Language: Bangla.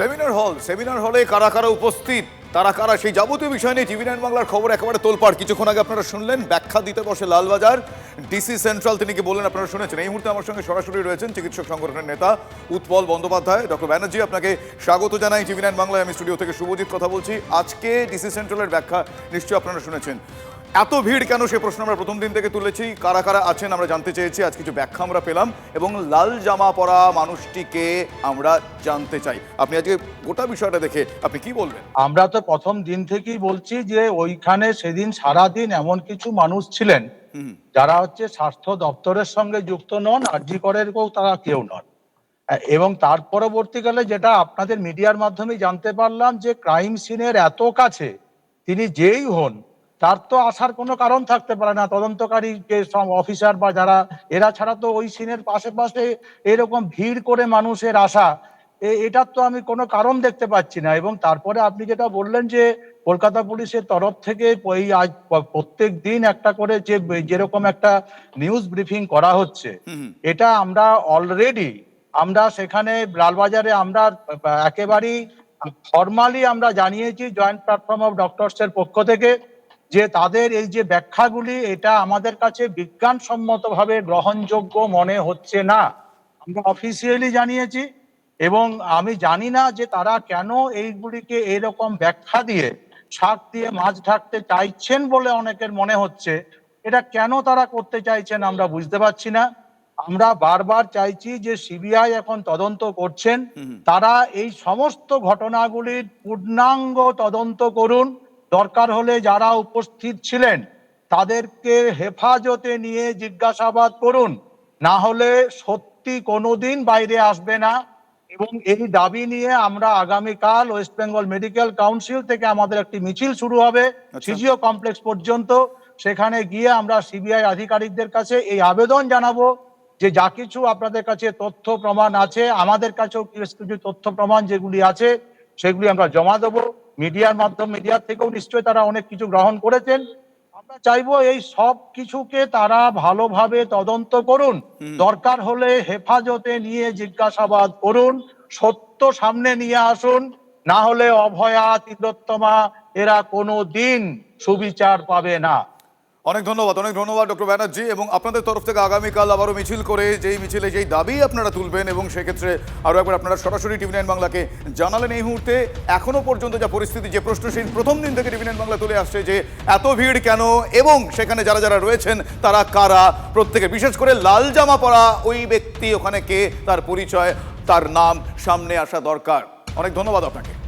সেমিনার হল, সেমিনার হলে কারা কারা উপস্থিত, তারা কারা সেই যাবতীয় বিষয় নিয়ে টিভি নাইন বাংলার খবর একেবারে তোলপাড়। কিছুক্ষণ আগে আপনারা শুনলেন, ব্যাখ্যা দিতে বসে লালবাজার ডিসি সেন্ট্রাল তিনি কি বললেন আপনারা শুনেছেন। এই মুহূর্তে আমার সঙ্গে সরাসরি রয়েছেন চিকিৎসক সংগঠনের নেতা উৎপল বন্দ্যোপাধ্যায়। ডক্টর ব্যানার্জি, আপনাকে স্বাগত জানাই। টিভি নাইন বাংলায় আমি স্টুডিও থেকে শুভজিৎ কথা বলছি। আজকে ডিসি সেন্ট্রালের ব্যাখ্যা নিশ্চয়ই আপনারা শুনেছেন। এত ভিড় কেন? সে প্রশ্ন আমরা প্রথম দিন থেকে তুলেছি। কারা কারা আছেন আমরা জানতে চেয়েছি। আজ কিছু ব্যাখ্যা আমরা পেলাম এবং লাল জামা পরা মানুষটিকে আমরা জানতে চাই। আপনি আজকে গোটা বিষয়টা দেখে আপনি কি বলবেন? আমরা তো প্রথম দিন থেকেই বলছি যে ওইখানে সেদিন সারাদিন এমন কিছু মানুষ ছিলেন যারা হচ্ছে স্বাস্থ্য দপ্তরের সঙ্গে যুক্ত নন আরজি করের কেউ তারা কেউ নন। এবং তার পরবর্তীকালে যেটা আপনাদের মিডিয়ার মাধ্যমে জানতে পারলাম যে ক্রাইম সিনের এত কাছে তিনি যেই হন তার তো আসার কোনো কারণ থাকতে পারে না। তদন্তকারী যে সব অফিসার বা যারা এরা ছাড়া তো ওই সিনের পাশে পাশে এরকম ভিড় করে মানুষের আসা এটার তো আমি কোনো কারণ দেখতে পাচ্ছি না। এবং তারপরে আপনি যেটা বললেন যে কলকাতা পুলিশের তরফ থেকে ওই আজ প্রত্যেক দিন একটা করে যে যেরকম একটা নিউজ ব্রিফিং করা হচ্ছে এটা আমরা অলরেডি আমরা সেখানে লালবাজারে আমরা একেবারেই ফর্মালি আমরা জানিয়েছি জয়েন্ট প্ল্যাটফর্ম অফ ডক্টরস এর পক্ষ থেকে। যে তাদের এই যে ব্যাখ্যাগুলি এটা আমাদের কাছে বিজ্ঞানসম্মতভাবে গ্রহণযোগ্য মনে হচ্ছে না। আমরা অফিসিয়ালি জানিয়েছি এবং আমি জানি না যে তারা কেন এইগুলিকে এরকম ব্যাখ্যা দিয়ে শাক দিয়ে মাছ ঢাকতে চাইছেন বলে অনেকের মনে হচ্ছে। এটা কেন তারা করতে চাইছেন আমরা বুঝতে পারছি না। আমরা বারবার চাইছি যে সিবিআই এখন তদন্ত করছেন। তারা এই সমস্ত ঘটনাগুলির পূর্ণাঙ্গ তদন্ত করুন। দরকার হলে যারা উপস্থিত ছিলেন তাদেরকে হেফাজতে নিয়ে জিজ্ঞাসাবাদ করুন। না হলে সত্যি কোনোদিন বাইরে আসবে না। এবং এই দাবি নিয়ে আমরা আগামীকাল ওয়েস্ট বেঙ্গল মেডিকেল কাউন্সিল থেকে আমাদের একটি মিছিল শুরু হবে আচ্ছা। সিজিও কমপ্লেক্স পর্যন্ত। সেখানে গিয়ে আমরা সিবিআই আধিকারিকদের কাছে এই আবেদন জানাব যে যা কিছু আপনাদের কাছে তথ্য প্রমাণ আছে আমাদের কাছেও কিছু তথ্য প্রমাণ যেগুলি আছে সেগুলি আমরা জমা দেবো। মিডিয়ার মাধ্যম মিডিয়ার থেকেও নিশ্চয়ই তারা অনেক কিছু গ্রহণ করেছেন। আমরা চাইব এই সব কিছুকে তারা ভালোভাবে তদন্ত করুন। দরকার হলে হেফাজতে নিয়ে জিজ্ঞাসাবাদ করুন সত্য সামনে নিয়ে আসুন না হলে অভয়া তিলোত্তমা এরা কোনো দিন সুবিচার পাবে না। অনেক ধন্যবাদ অনেক ধন্যবাদ, ডক্টর ব্যানার্জি। এবং আপনাদের তরফ থেকে আগামীকাল আবারও মিছিল করে যেই মিছিলে যেই দাবি আপনারা তুলবেন এবং সেক্ষেত্রে আরও একবার আপনারা সরাসরি টিভি নাইন বাংলাকে জানালেন এই মুহূর্তে। এখনও পর্যন্ত যা পরিস্থিতি, যে প্রশ্ন সেই প্রথম দিন থেকে টিভি নাইন বাংলা তুলে আসছে যে এত ভিড় কেন এবং সেখানে যারা যারা রয়েছেন, তারা কারা? প্রত্যেকে, বিশেষ করে লাল জামা পরা ওই ব্যক্তি, ওখানে কে? তার পরিচয়, তার নাম সামনে আসা দরকার। অনেক ধন্যবাদ আপনাকে।